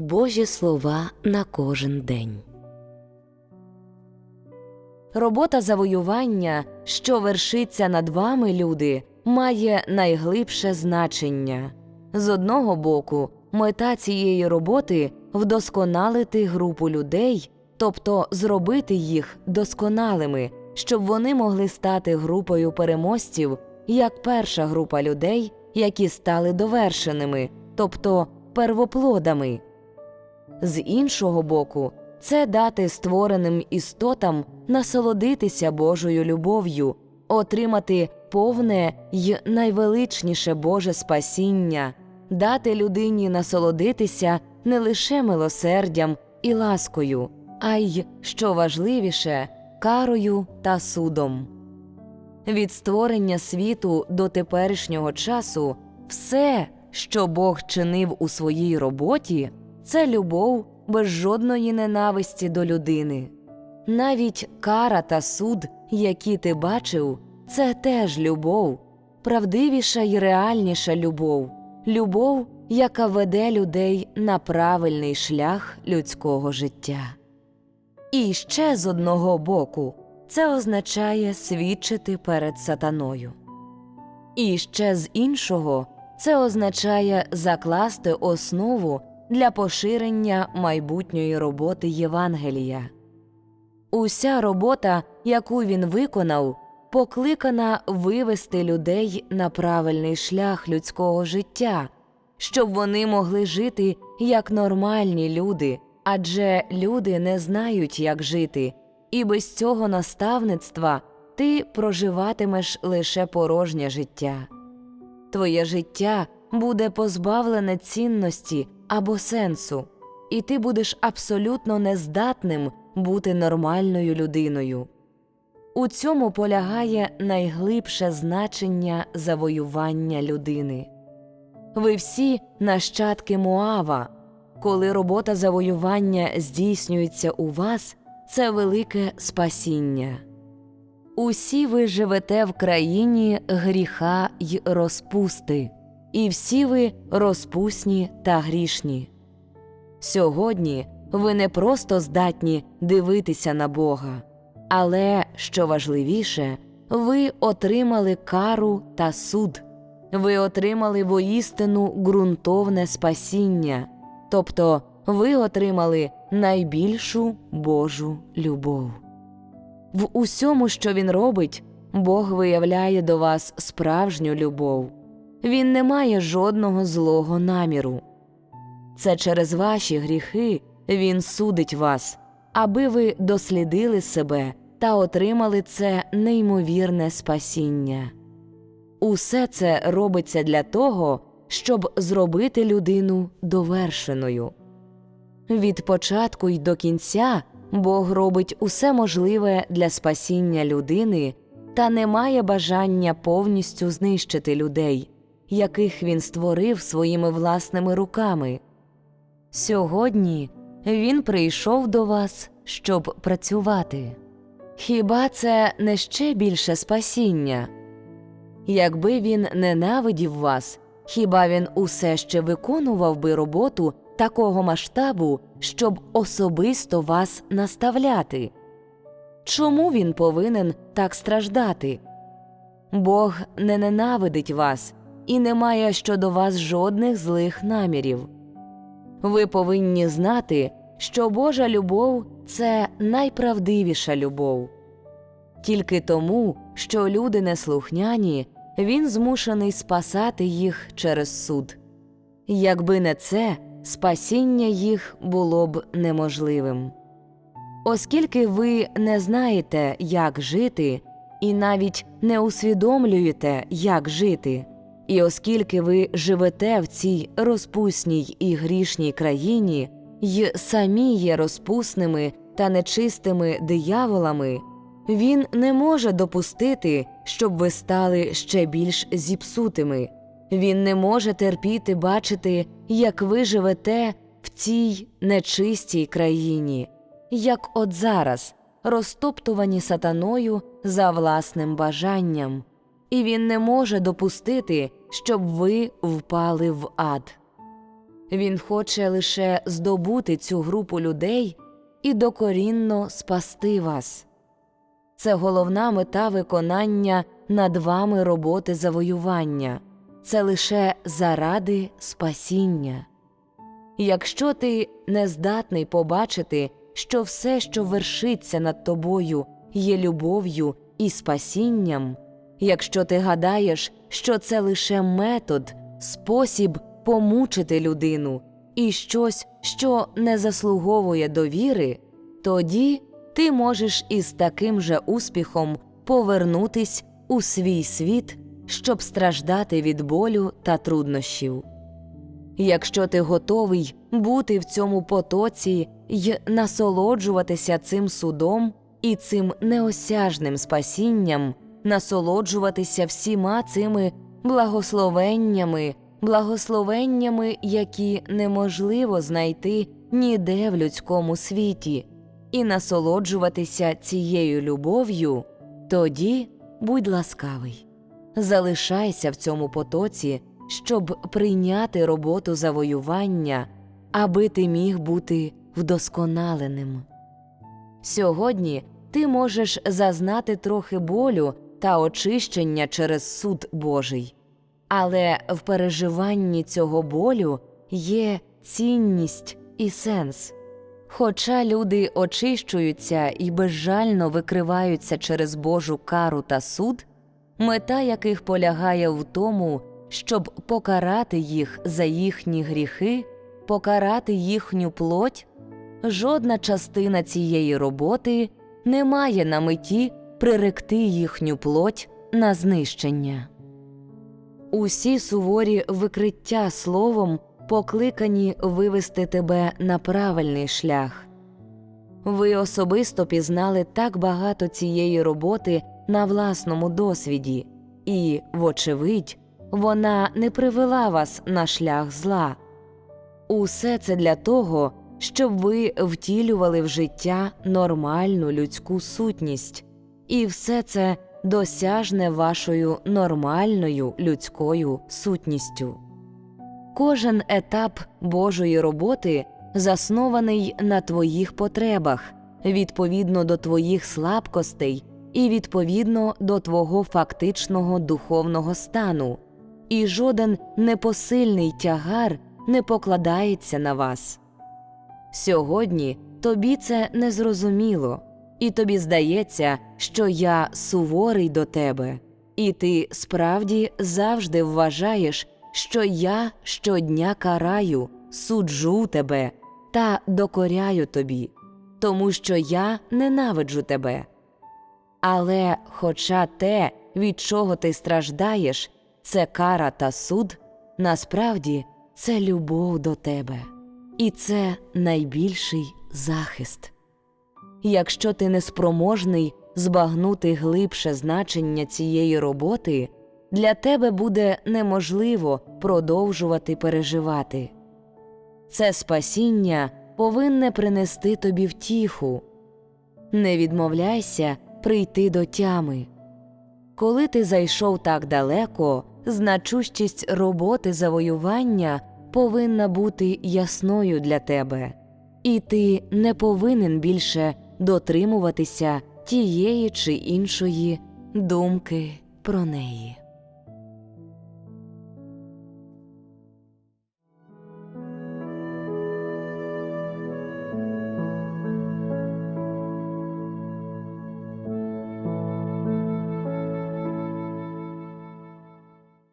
Божі слова на кожен день. Робота завоювання, що вершиться над вами, люди, має найглибше значення. З одного боку, мета цієї роботи вдосконалити групу людей, тобто зробити їх досконалими, щоб вони могли стати групою переможців, як перша група людей, які стали довершеними, тобто первоплодами. З іншого боку, це дати створеним істотам насолодитися Божою любов'ю, отримати повне й найвеличніше Боже спасіння, дати людині насолодитися не лише милосердям і ласкою, а й, що важливіше, карою та судом. Від створення світу до теперішнього часу все, що Бог чинив у своїй роботі, це любов без жодної ненависті до людини. Навіть кара та суд, які ти бачив, це теж любов, правдивіша й реальніша любов, любов, яка веде людей на правильний шлях людського життя. І ще з одного боку це означає свідчити перед сатаною. І ще з іншого це означає закласти основу для поширення майбутньої роботи Євангелія. Уся робота, яку він виконав, покликана вивести людей на правильний шлях людського життя, щоб вони могли жити як нормальні люди, адже люди не знають, як жити, і без цього наставництва ти проживатимеш лише порожнє життя. Твоє життя буде позбавлене цінності або сенсу, і ти будеш абсолютно нездатним бути нормальною людиною. У цьому полягає найглибше значення завоювання людини. Ви всі нащадки Муава. Коли робота завоювання здійснюється у вас, це велике спасіння. Усі ви живете в країні гріха й розпусти, і всі ви розпусні та грішні. Сьогодні ви не просто здатні дивитися на Бога, але, що важливіше, ви отримали кару та суд, ви отримали воістину ґрунтовне спасіння, тобто ви отримали найбільшу Божу любов. В усьому, що він робить, Бог виявляє до вас справжню любов. Він не має жодного злого наміру. Це через ваші гріхи Він судить вас, аби ви дослідили себе та отримали це неймовірне спасіння. Усе це робиться для того, щоб зробити людину довершеною. Від початку й до кінця Бог робить усе можливе для спасіння людини та не має бажання повністю знищити людей, яких він створив своїми власними руками. Сьогодні він прийшов до вас, щоб працювати. Хіба це не ще більше спасіння? Якби він ненавидів вас, хіба він усе ще виконував би роботу такого масштабу, щоб особисто вас наставляти? Чому він повинен так страждати? Бог не ненавидить вас і не має щодо вас жодних злих намірів. Ви повинні знати, що Божа любов це найправдивіша любов. Тільки тому, що люди неслухняні, він змушений спасати їх через суд. Якби не це, спасіння їх було б неможливим. Оскільки ви не знаєте, як жити, і навіть не усвідомлюєте, як жити, і оскільки ви живете в цій розпусній і грішній країні, й самі є розпусними та нечистими дияволами, він не може допустити, щоб ви стали ще більш зіпсутими. Він не може терпіти бачити, як ви живете в цій нечистій країні, як от зараз, розтоптувані сатаною за власним бажанням, і він не може допустити, щоб ви впали в ад. Він хоче лише здобути цю групу людей і докорінно спасти вас. Це головна мета виконання над вами роботи завоювання, це лише заради спасіння. Якщо ти не здатний побачити, що все, що вершиться над тобою, є любов'ю і спасінням, якщо ти гадаєш, що це лише метод, спосіб помучити людину і щось, що не заслуговує довіри, тоді ти можеш із таким же успіхом повернутись у свій світ, щоб страждати від болю та труднощів. Якщо ти готовий бути в цьому потоці й насолоджуватися цим судом і цим неосяжним спасінням, насолоджуватися всіма цими благословеннями, благословеннями, які неможливо знайти ніде в людському світі, і насолоджуватися цією любов'ю, тоді будь ласкавий, залишайся в цьому потоці, щоб прийняти роботу завоювання, аби ти міг бути вдосконаленим. Сьогодні ти можеш зазнати трохи болю та очищення через суд Божий, але в переживанні цього болю є цінність і сенс. Хоча люди очищуються і безжально викриваються через Божу кару та суд, мета яких полягає в тому, щоб покарати їх за їхні гріхи, покарати їхню плоть, жодна частина цієї роботи не має на меті приректи їхню плоть на знищення. Усі суворі викриття словом покликані вивести тебе на правильний шлях. Ви особисто пізнали так багато цієї роботи на власному досвіді, і, вочевидь, вона не привела вас на шлях зла. Усе це для того, щоб ви втілювали в життя нормальну людську сутність, і все це досяжне вашою нормальною людською сутністю. Кожен етап Божої роботи заснований на твоїх потребах, відповідно до твоїх слабкостей і відповідно до твого фактичного духовного стану, і жоден непосильний тягар не покладається на вас. Сьогодні тобі це незрозуміло, і тобі здається, що я суворий до тебе, і ти справді завжди вважаєш, що я щодня караю, суджу тебе та докоряю тобі, тому що я ненавиджу тебе. Але, хоча те, від чого ти страждаєш, це кара та суд, насправді це любов до тебе, і це найбільший захист. Якщо ти неспроможний збагнути глибше значення цієї роботи, для тебе буде неможливо продовжувати переживати. Це спасіння повинне принести тобі втіху. Не відмовляйся прийти до тями. Коли ти зайшов так далеко, значущість роботи завоювання повинна бути ясною для тебе, і ти не повинен більше дотримуватися тієї чи іншої думки про неї.